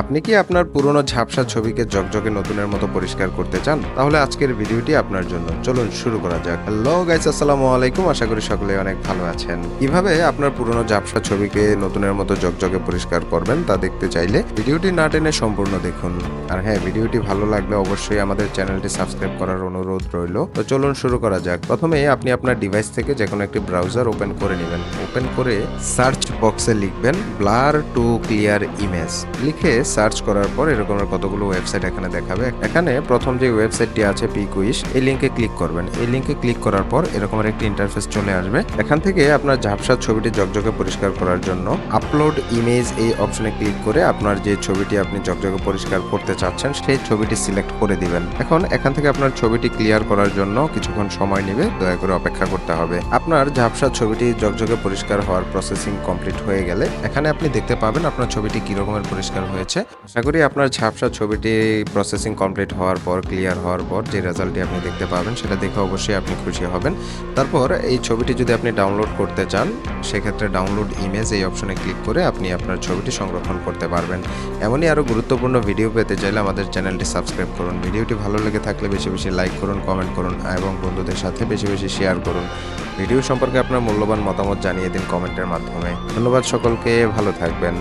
আপনি কি আপনার পুরনো ঝাপসা ছবিকে জকজকে নতুনের মতো পরিষ্কার করতে চান? তাহলে আজকের ভিডিওটি আপনার জন্য। চলুন শুরু করা যাক। হ্যালো গাইস আসসালামু আলাইকুম। আশা করি সকলে অনেক ভালো আছেন। কীভাবে আপনার পুরনো ঝাপসা ছবিকে নতুনের মতো জকজকে পরিষ্কার করবেন তা দেখতে চাইলে ভিডিওটি না টেনে সম্পূর্ণ দেখুন। আর হ্যাঁ ভিডিওটি ভালো লাগলে অবশ্যই আমাদের চ্যানেলটি সাবস্ক্রাইব করার অনুরোধ রইল। তো চলুন শুরু করা যাক। প্রথমে আপনি আপনার ডিভাইস থেকে যে কোনো একটি ব্রাউজার ওপেন করে নেবেন। ওপেন করে সার্চ বক্সে লিখবেন ব্লার টু ক্লিয়ার ইমেজ লিখে সার্চ করার পর এরকমের কতগুলো ওয়েবসাইট এখানে দেখাবে। এখানে প্রথম যে ওয়েবসাইটটি আছে পিকুইশ এই লিঙ্কে ক্লিক করবেন। এই লিঙ্কে ক্লিক করার পর এরকমের একটি ইন্টারফেস চলে আসবে। এখান থেকে আপনার ঝাপসা ছবিটি জকজকে পরিষ্কার করার জন্য আপলোড ইমেজ এই অপশনে ক্লিক করে আপনার যে ছবিটি আপনি জকজকে পরিষ্কার করতে চাচ্ছেন, সেই ছবিটি সিলেক্ট করে দিবেন। এখন এখান থেকে আপনার ছবিটি ক্লিয়ার করার জন্য কিছুক্ষণ সময় নেবে, দয়া করে অপেক্ষা করতে হবে। আপনার ঝাপসা ছবিটি জকজকে পরিষ্কার হওয়ার প্রসেসিং কমপ্লিট হয়ে গেলে এখানে আপনি দেখতে পাবেন আপনার ছবিটি কি রকমের পরিষ্কার হয়েছে। আশা করি আপনার ঝাপসা ছবিটি প্রসেসিং কমপ্লিট হওয়ার পর ক্লিয়ার হওয়ার পর যে রেজাল্টটি আপনি দেখতে পাবেন, সেটা দেখে অবশ্যই আপনি খুশি হবেন। তারপর এই ছবিটি যদি আপনি ডাউনলোড করতে চান, সেক্ষেত্রে ডাউনলোড ইমেজ এই অপশনে ক্লিক করে আপনি আপনার ছবিটি সংরক্ষণ করতে পারবেন। এমনই আরও গুরুত্বপূর্ণ ভিডিও পেতে চাইলে আমাদের চ্যানেলটি সাবস্ক্রাইব করুন। ভিডিওটি ভালো লেগে থাকলে বেশি বেশি লাইক করুন কমেন্ট করুন এবং বন্ধুদের সাথে বেশি বেশি শেয়ার করুন। ভিডিও সম্পর্কে আপনার মূল্যবান মতামত জানিয়ে দিন কমেন্টের মাধ্যমে। ধন্যবাদ সকলকে, ভালো থাকবেন।